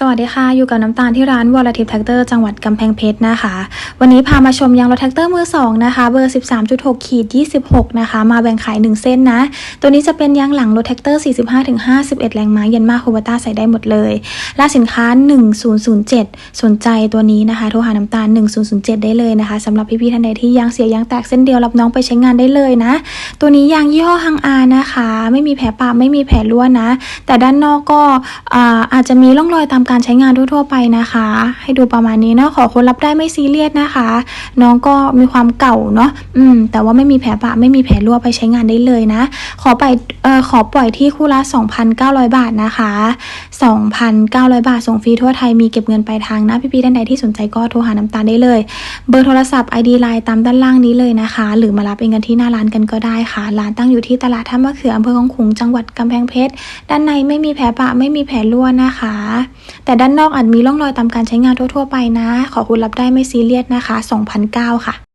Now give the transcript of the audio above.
สวัสดีค่ะ อยู่กับน้ำตาลที่ร้านวอลทิพแท็กเตอร์จังหวัดกำแพงเพชรนะคะ วันนี้พามาชมยางรถแท็กเตอร์มือสองนะคะ เบอร์ 13.6ขีด26 นะคะ มาแบ่งขาย 1 เส้นนะ ตัวนี้จะเป็นยางหลังรถแท็กเตอร์ 45-51 แรงม้าเย็นมาโคบต้าใส่ได้หมดเลยรหัสสินค้า 1007 สนใจตัวนี้นะคะ โทรหาน้ำตาล 1007 ได้เลยนะคะสำหรับพี่ๆท่านใดที่ยางเสียยางแตกเส้นเดียวรับน้องไปใช้งานได้เลยนะ ตัวนี้ยางยี่ห้อฮังอานะคะ ไม่มีแผลปะไม่มีแผลรั่วนะ แต่ด้านนอกก็อาอาจจะมีร่องรอยตามการใช้งานทั่วๆไปนะคะ ให้ดูประมาณนี้เนาะขอคนรับได้ไม่ซีเรียสนะคะ น้องก็มีความเก่าเนาะอืม แต่ว่าไม่มีแผลปะไม่มีแผลรั่วไปใช้งานได้เลยนะ ขอไปเอ่อขอปล่อยที่คู่ละ 2,900 บาทนะคะ 2,900 บาทส่งฟรีทั่วไทยมีเก็บเงินปลายทางนะพี่ๆท่านใดที่สนใจก็โทรหาน้ำตาลได้เลย เบอร์โทรศัพท์ ID ไลน์ตามด้านล่างนี้เลยนะคะ หรือมารับเองกันที่หน้าร้านกันก็ได้ค่ะ ร้านตั้งอยู่ที่ตลาดท่ามะเขืออำเภอของขุงจังหวัดกำแพงเพชร ด้านในไม่มีแผลปะไม่มีแผลรั่วนะคะ ด้านนอกอาจมีร่องรอยตามการใช้งานทั่ว ๆ ไปนะ ขอคุณรับได้ไม่ซีเรียสนะคะ 2,009 ค่ะ